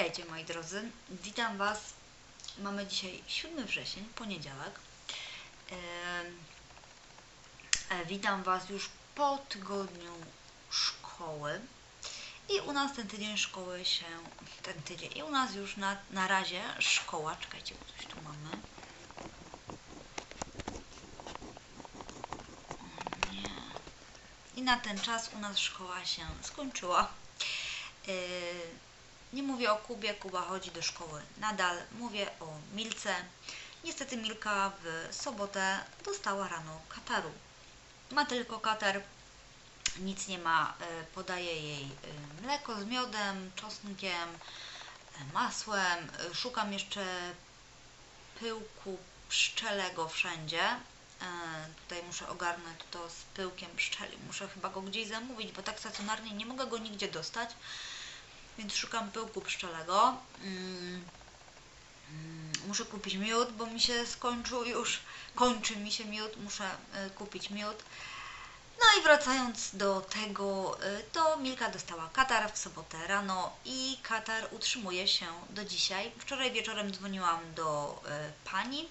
Witajcie moi drodzy, witam Was. Mamy dzisiaj 7 wrzesień, poniedziałek. E, Witam Was już po tygodniu szkoły. I u nas ten tydzień szkoły się, ten tydzień, i u nas już na, na razie szkoła, czekajcie, bo coś tu mamy. Nie. I na ten czas u nas szkoła się skończyła. Yy, nie mówię o Kubie, Kuba chodzi do szkoły nadal. Mówię o Milce. Niestety Milka w sobotę dostała rano kataru. Ma tylko katar, nic nie ma. Yy, Podaję jej yy, mleko z miodem, czosnkiem, yy, masłem. Szukam jeszcze pyłku pszczelego wszędzie. E, tutaj muszę ogarnąć to z pyłkiem pszczeli. Muszę chyba go gdzieś zamówić, bo tak stacjonarnie nie mogę go nigdzie dostać. Więc szukam pyłku pszczelego. Mm, mm, Muszę kupić miód, bo mi się skończył już. Kończy mi się miód, muszę y, kupić miód. No i wracając do tego, y, to Milka dostała katar w sobotę rano i katar utrzymuje się do dzisiaj. Wczoraj wieczorem dzwoniłam do y, pani.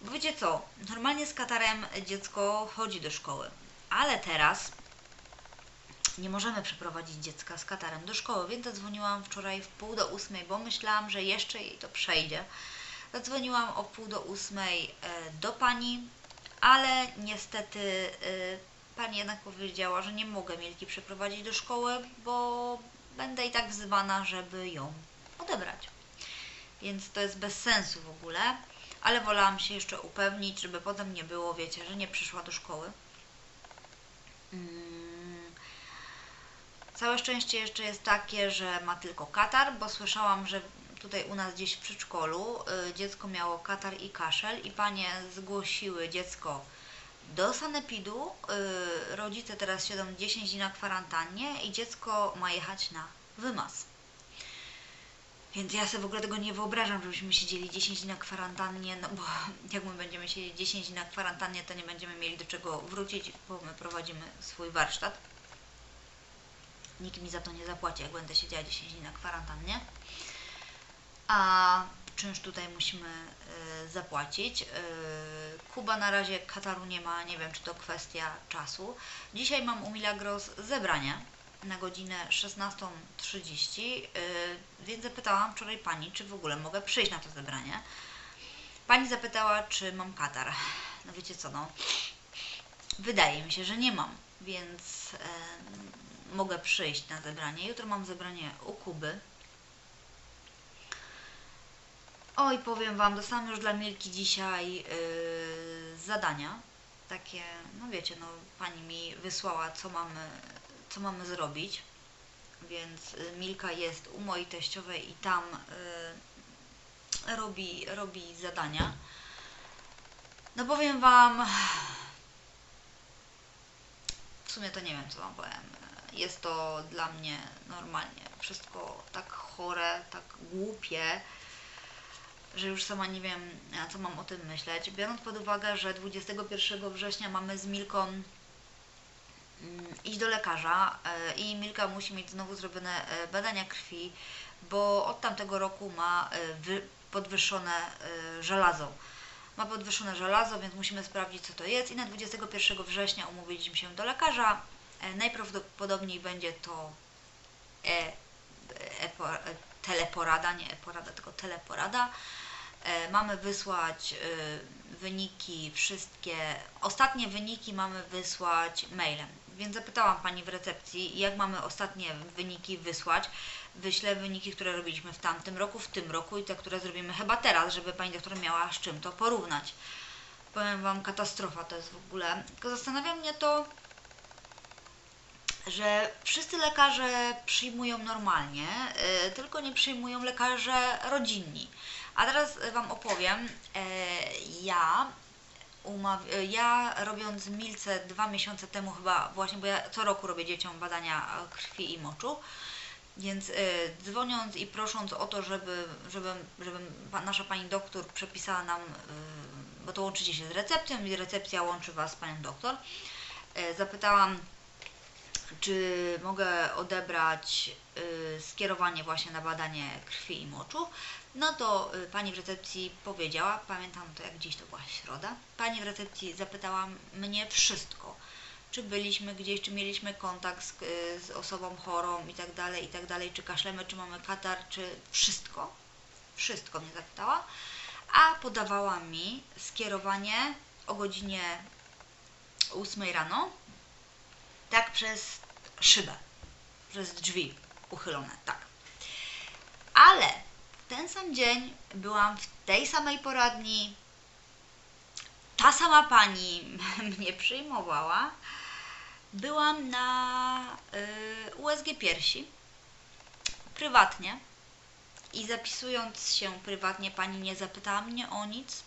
Bo wiecie co, normalnie z katarem dziecko chodzi do szkoły, ale teraz nie możemy przeprowadzić dziecka z katarem do szkoły, więc zadzwoniłam wczoraj w pół do ósmej, bo myślałam, że jeszcze jej to przejdzie. Zadzwoniłam o pół do ósmej e, do pani, ale niestety e, pani jednak powiedziała, że nie mogę Milki przeprowadzić do szkoły, bo będę i tak wzywana, żeby ją odebrać. Więc to jest bez sensu w ogóle, ale wolałam się jeszcze upewnić, żeby potem nie było, wiecie, że nie przyszła do szkoły. Mm. Całe szczęście jeszcze jest takie, że ma tylko katar, bo słyszałam, że tutaj u nas gdzieś w przedszkolu y, dziecko miało katar i kaszel i panie zgłosiły dziecko do sanepidu. Y, rodzice teraz siedzą 10 dni na kwarantannie i dziecko ma jechać na wymaz. Więc ja sobie w ogóle tego nie wyobrażam, żebyśmy siedzieli 10 dni na kwarantannie, no bo jak my będziemy siedzieć 10 dni na kwarantannie, to nie będziemy mieli do czego wrócić, bo my prowadzimy swój warsztat. Nikt mi za to nie zapłaci, jak będę siedziała 10 dni na kwarantannie. A czynsz tutaj musimy y, zapłacić. Y, Kuba na razie Kataru nie ma, nie wiem czy to kwestia czasu. Dzisiaj mam u Milagros zebranie na godzinę 16.30, y, więc zapytałam wczoraj pani, czy w ogóle mogę przyjść na to zebranie. Pani zapytała, czy mam katar. No wiecie co, no wydaje mi się, że nie mam, więc mogę przyjść na zebranie. Jutro mam zebranie u Kuby. Oj, powiem Wam, dostałam już dla Milki dzisiaj yy, zadania. Takie, no wiecie, no pani mi wysłała, co mamy, co mamy zrobić. Więc y, Milka jest u mojej teściowej i tam y, robi, robi zadania. No powiem Wam, w sumie to nie wiem, co Wam powiem. Jest to dla mnie normalnie wszystko tak chore, tak głupie, że już sama nie wiem, co mam o tym myśleć. Biorąc pod uwagę, że 21 września mamy z Milką mm, iść do lekarza e, i Milka musi mieć znowu zrobione e, badania krwi, bo od tamtego roku ma e, wy- podwyższone żelazo. Ma podwyższone żelazo, więc musimy sprawdzić, co to jest. I na 21 września umówiliśmy się do lekarza. E, Najprawdopodobniej będzie to e, e, teleporada, nie e-porada, tylko teleporada. E, mamy wysłać e, wyniki wszystkie, ostatnie wyniki mamy wysłać mailem. Więc zapytałam Pani w recepcji, jak mamy ostatnie wyniki wysłać. Wyślę wyniki, które robiliśmy w tamtym roku, w tym roku i te, które zrobimy chyba teraz, żeby Pani doktor miała z czym to porównać. Powiem Wam, katastrofa to jest w ogóle. Tylko zastanawia mnie to, że wszyscy lekarze przyjmują normalnie, y, tylko nie przyjmują lekarze rodzinni. A teraz Wam opowiem, e, ja, e, ja robiąc Milce dwa miesiące temu chyba właśnie, bo ja co roku robię dzieciom badania e, krwi i moczu, więc y, dzwoniąc i prosząc o to, żeby, żeby, żeby nasza pani doktor przepisała nam, bo to łączycie się z recepcją i recepcja łączy Was z panią doktor, zapytałam czy mogę odebrać y, skierowanie właśnie na badanie krwi i moczu, no to y, pani w recepcji powiedziała, pamiętam to jak dziś to była środa, pani w recepcji zapytała mnie wszystko, czy byliśmy gdzieś, czy mieliśmy kontakt z, y, z osobą chorą i tak dalej, i tak dalej, czy kaszlemy, czy mamy katar, czy wszystko, wszystko mnie zapytała, a podawała mi skierowanie o godzinie 8 rano, tak przez szybę, przez drzwi uchylone, tak. Ale ten sam dzień byłam w tej samej poradni, ta sama pani mnie przyjmowała. Byłam na y, USG piersi prywatnie i zapisując się prywatnie pani nie zapytała mnie o nic,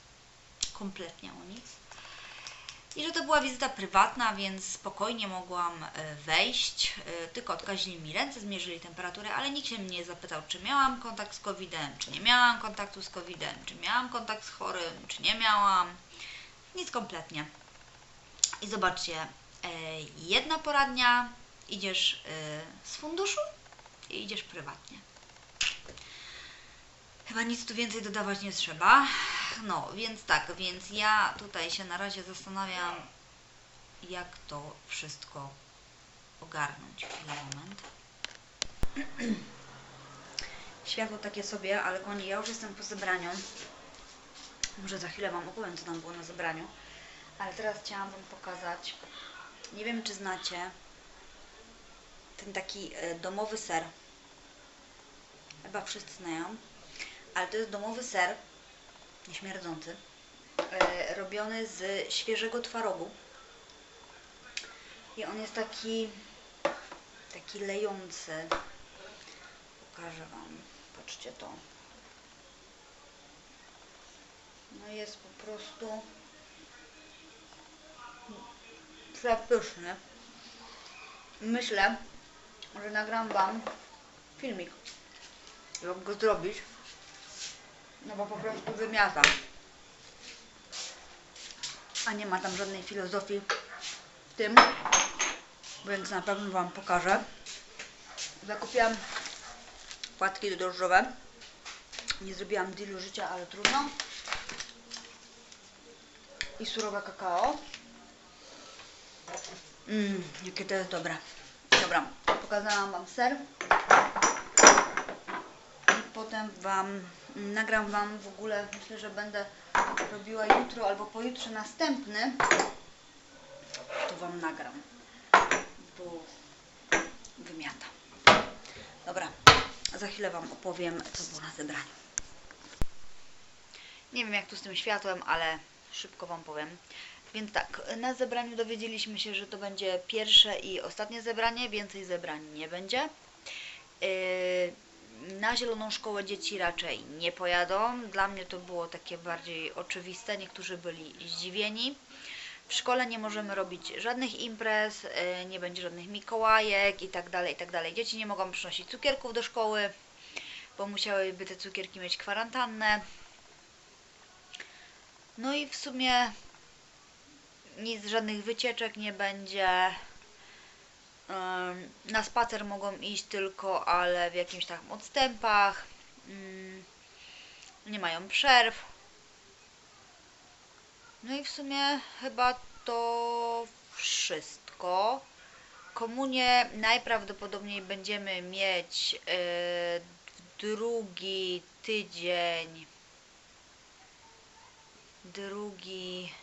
kompletnie o nic. I że to była wizyta prywatna, więc spokojnie mogłam e, wejść. E, Tylko odkazili mi ręce, zmierzyli temperaturę, ale nikt się mnie nie zapytał, czy miałam kontakt z COVID-em, czy nie miałam kontaktu z COVID-em, czy miałam kontakt z chorym, czy nie miałam. Nic kompletnie. I zobaczcie, e, jedna poradnia, idziesz z funduszu i idziesz prywatnie. Chyba nic tu więcej dodawać nie trzeba. No, więc tak, więc ja tutaj się na razie zastanawiam, jak to wszystko ogarnąć. Chwilę, moment. Światło takie sobie, ale kochani, ja już jestem po zebraniu. Może za chwilę Wam opowiem, co tam było na zebraniu. Ale teraz chciałam Wam pokazać, nie wiem czy znacie, ten taki e, domowy ser. Chyba wszyscy znają ale to jest domowy ser, nieśmierdzący, e, robiony z świeżego twarogu. I on jest taki, taki lejący. Pokażę Wam. Patrzcie to. No jest po prostu przepyszny. Myślę, że nagram Wam filmik, jak go zrobić. No bo po prostu wymiata. A nie ma tam żadnej filozofii w tym, więc na pewno Wam pokażę. Zakupiłam płatki drożdżowe. Nie zrobiłam dealu życia, ale trudno. I surowe kakao. Mmm, jakie to jest dobre. Dobra, pokazałam Wam ser. Potem Wam nagram Wam w ogóle, myślę, że będę robiła jutro albo pojutrze następny, to Wam nagram, bo wymiata. Dobra, za chwilę Wam opowiem, co było na zebraniu. Nie wiem jak tu z tym światłem, ale szybko Wam powiem. Więc tak, na zebraniu dowiedzieliśmy się, że to będzie pierwsze i ostatnie zebranie, więcej zebrań nie będzie. Yy, na Zieloną Szkołę dzieci raczej nie pojadą. Dla mnie to było takie bardziej oczywiste. Niektórzy byli zdziwieni. W szkole nie możemy robić żadnych imprez, y, nie będzie żadnych mikołajek i tak dalej, i tak. Dzieci nie mogą przynosić cukierków do szkoły, bo musiałyby te cukierki mieć kwarantannę. No i w sumie nic, żadnych wycieczek nie będzie. Na spacer mogą iść tylko, ale w jakimś tam odstępach. Mm, nie mają przerw. No i w sumie chyba to wszystko. Komunię najprawdopodobniej będziemy mieć yy, drugi tydzień. Drugi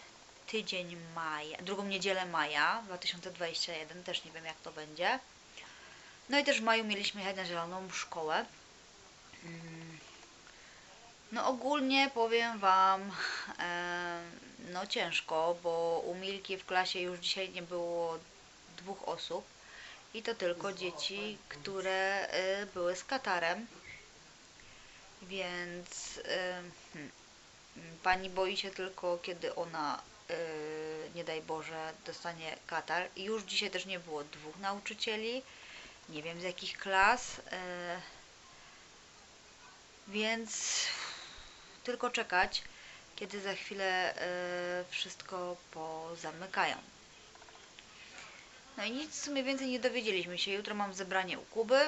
tydzień maja, drugą niedzielę maja 2021, też nie wiem jak to będzie. No i też w maju mieliśmy jechać na zieloną szkołę. Mm. No ogólnie powiem Wam, no ciężko, bo u Milki w klasie już dzisiaj nie było dwóch osób i to tylko dzieci, które e, były z Katarem. Więc hmm, pani boi się tylko, kiedy ona nie daj Boże, dostanie katar. Już dzisiaj też nie było dwóch nauczycieli, nie wiem z jakich klas, yy, więc tylko czekać, kiedy za chwilę yy, wszystko pozamykają. No i nic w sumie więcej nie dowiedzieliśmy się. Jutro mam zebranie u Kuby.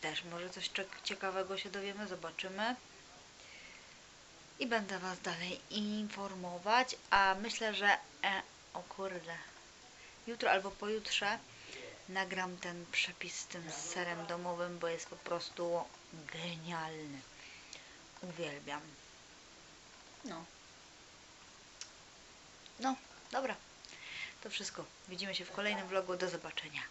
Też może coś ciekawego się dowiemy, zobaczymy. I będę Was dalej informować, a myślę, że e, o kurde, jutro albo pojutrze nagram ten przepis z tym serem domowym, bo jest po prostu genialny. Uwielbiam. No. No, dobra. To wszystko. Widzimy się w kolejnym vlogu. Do zobaczenia.